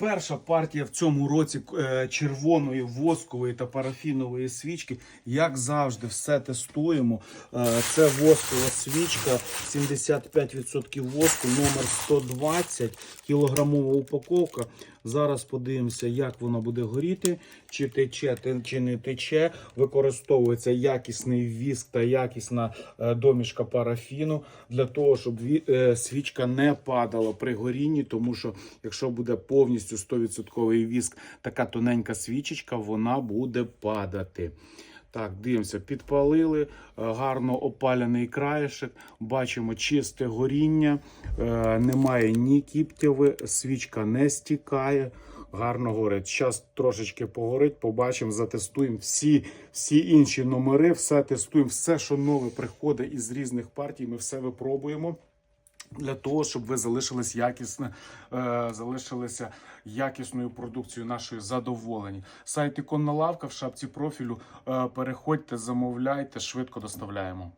Перша партія в цьому році е, червоної воскової та парафінової свічки. Як завжди, все тестуємо. Е, Це воскова свічка, 75% воску, номер 120, кілограмова упаковка. Зараз подивимося, як вона буде горіти, чи тече, чи не тече. Використовується якісний віск та якісна е, домішка парафіну для того, щоб свічка не падала при горінні, тому що якщо буде повністю 100% віск, така тоненька свічечка, вона буде падати. Так, дивимося, підпалили, е, гарно опалений краєшок, бачимо чисте горіння, е, немає ні кіптяви, свічка не стікає, гарно горить. Зараз трошечки погорить, побачимо, затестуємо всі, всі інші номери, все тестуємо, все, що нове приходить із різних партій, ми все випробуємо. Для того, щоб ви залишились якісне, е, залишилися якісною продукцією нашої задоволені. Сайт Іконна лавка в шапці профілю. Е, переходьте, замовляйте, швидко доставляємо.